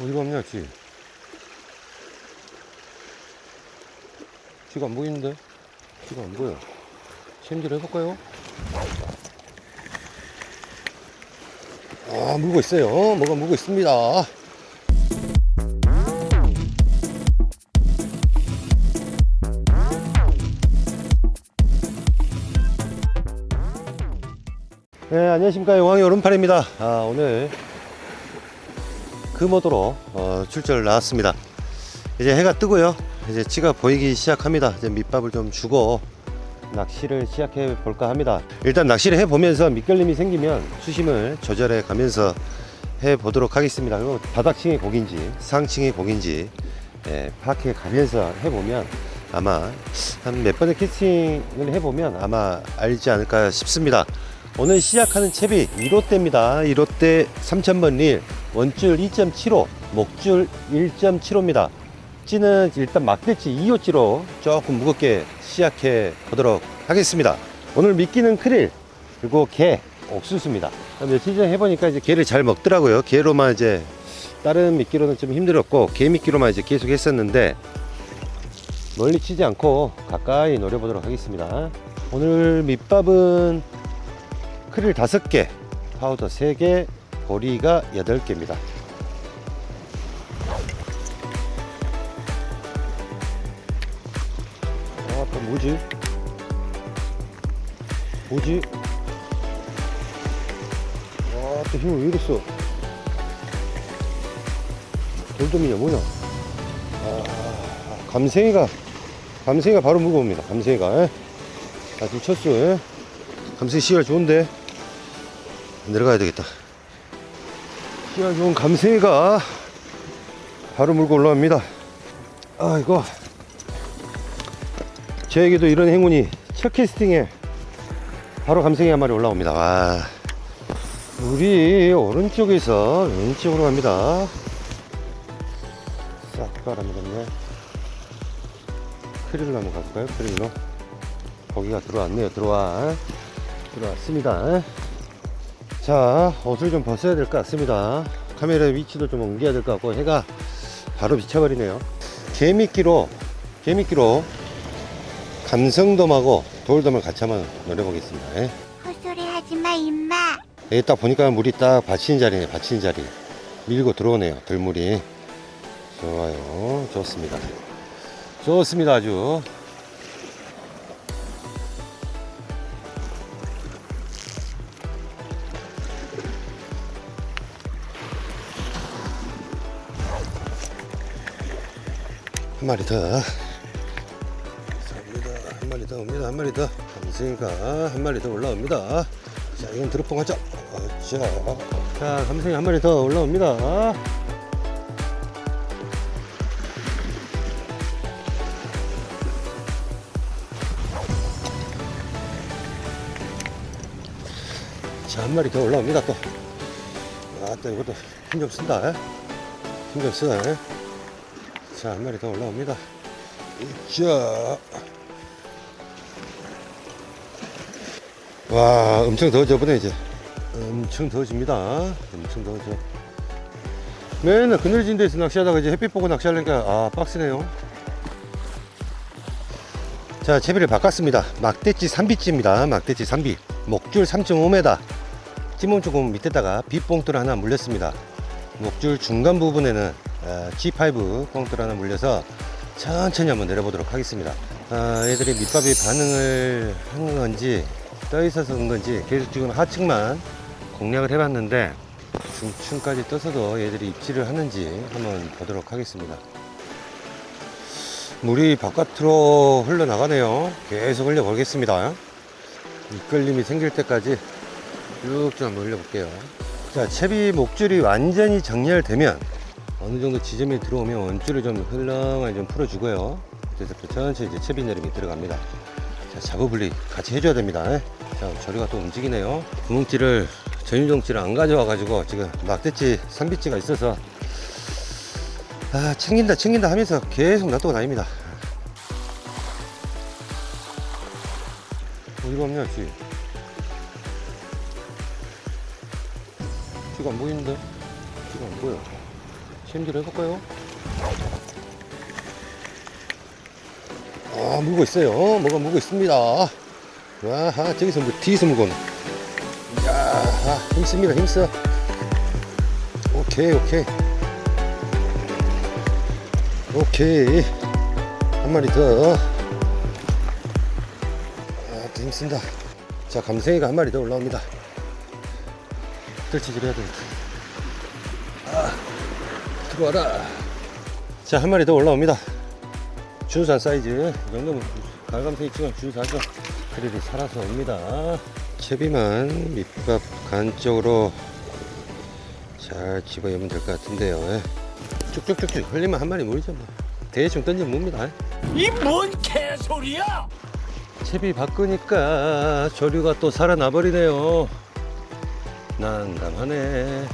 어디 갔냐, 쥐? 쥐가 안 보이는데? 쥐가 안 보여. 챔질 해볼까요? 아, 물고 있어요. 뭐가 물고 있습니다. 네, 안녕하십니까. 용왕의 오른팔입니다. 아, 오늘 금오도로 어, 출전을 나왔습니다. 이제 해가 뜨고요. 이제 치가 보이기 시작합니다. 이제 밑밥을 좀 주고 낚시를 시작해 볼까 합니다. 일단 낚시를 해 보면서 미끌림이 생기면 수심을 조절해 가면서 해 보도록 하겠습니다. 그리고 바닥층이 고긴지 상층이 고긴지 예, 파악해 가면서 해 보면 아마 한 몇 번의 캐스팅을 해 보면 아마 알지 않을까 싶습니다. 오늘 시작하는 채비 1호대입니다. 1호대 3000번 릴 원줄 2.75 목줄 1.75입니다. 찌는 일단 막대치 2호찌로 조금 무겁게 시작해 보도록 하겠습니다. 오늘 미끼는 크릴 그리고 게 옥수수입니다. 며칠 전에 해보니까 이제 게를 잘 먹더라고요. 게로만 이제 다른 미끼로는 좀 힘들었고 게 미끼로만 이제 계속 했었는데 멀리 치지 않고 가까이 노려보도록 하겠습니다. 오늘 밑밥은 크릴 5개, 파우더 3개, 보리가 8개입니다. 아, 또 뭐지? 뭐지? 와, 또 힘을 왜 이랬어? 돌돔이냐, 뭐냐? 아, 감생이가, 감생이가 바로 무거웁니다. 감생이가. 에? 아, 지금 쳤어. 에? 감생이 시간 좋은데? 내려가야 되겠다. 시간 좋은 감생이가 바로 물고 올라옵니다. 아이고. 저에게도 이런 행운이 첫 캐스팅에 바로 감생이 한 마리 올라옵니다. 와. 물이 오른쪽에서 왼쪽으로 갑니다. 싹 깔아먹었네. 크릴로 한번 가볼까요? 크릴로. 고기가 들어왔네요. 들어와. 들어왔습니다. 자, 옷을 좀 벗어야 될 것 같습니다. 카메라 위치도 좀 옮겨야 될 것 같고, 해가 바로 비쳐버리네요. 개미끼로, 개미끼로 감성돔하고 돌돔을 같이 한번 노려보겠습니다. 예. 헛소리 하지 마, 임마. 여기 딱 보니까 물이 딱 받치는 자리네, 받치는 자리. 밀고 들어오네요, 들물이. 좋아요. 좋습니다. 좋습니다, 아주. 한 마리 더. 옵니다. 한 마리 더 옵니다. 한 마리 더. 감생이가 한 마리 더 올라옵니다. 자, 이건 드롭봉 하죠. 자, 자, 감생이 한 마리 더 올라옵니다. 자, 한 마리 더 올라옵니다. 또. 아, 또 이것도 힘 좀 쓴다. 힘 좀 쓰다. 자, 한 마리 더 올라옵니다. 자. 와, 엄청 더워져 보네, 이제. 엄청 더워집니다. 엄청 더워져. 맨날 그늘진 데서 낚시하다가 이제 햇빛 보고 낚시하려니까, 아, 빡세네요. 자, 채비를 바꿨습니다. 막대치 3비치입니다. 막대치 3비. 목줄 3.5m. 찜몸 조금 밑에다가 빗봉돌 하나 물렸습니다. 목줄 중간 부분에는 어, G5 뽕돌 하나 물려서 천천히 한번 내려보도록 하겠습니다. 아, 애들이 밑밥이 반응을 한 건지 떠 있어서 그런 건지 계속 지금 하층만 공략을 해봤는데 중층까지 떠서도 얘들이 입질을 하는지 한번 보도록 하겠습니다. 물이 바깥으로 흘러나가네요. 계속 흘려보겠습니다. 미끌림이 생길 때까지 쭉좀 한번 흘려볼게요. 자, 채비 목줄이 완전히 정렬되면 어느 정도 지점이 들어오면 원줄을 좀 흘렁하게 좀 풀어주고요. 그래서 또 천천히 이제 채비 내림이 들어갑니다. 자, 잡어분리 같이 해줘야 됩니다. 자, 저리가 또 움직이네요. 구멍찌를 전유종찌를 안 가져와가지고 지금 막대치 3비치가 있어서 아, 챙긴다, 챙긴다 하면서 계속 놔두고 다닙니다. 어디가 없냐, 쥐? 쥐가 안 보이는데? 쥐가 안 보여. 시험질 해볼까요? 아, 물고 있어요. 뭐가 물고 있습니다. 아하, 저기서 뭐, 뒤에서 물고는. 야, 힘씁니다, 힘써. 오케이, 오케이. 오케이. 한 마리 더. 아, 또 힘쓴다. 자, 감생이가 한 마리 더 올라옵니다. 뜰치질 해야 되겠다. 아, 들어와라. 자, 한 마리 더 올라옵니다. 준산 사이즈. 이 정도면 갈감생이 찍으면 준사죠. 그래도 살아서 옵니다. 채비만 밑밥 간 쪽으로 잘 집어여면 될 것 같은데요. 예. 쭉쭉쭉쭉 흘리면 한 마리 물이죠. 뭐. 대충 던지면 뭡니다. 이 뭔 개소리야! 채비 바꾸니까 조류가 또 살아나 버리네요. 난감하네.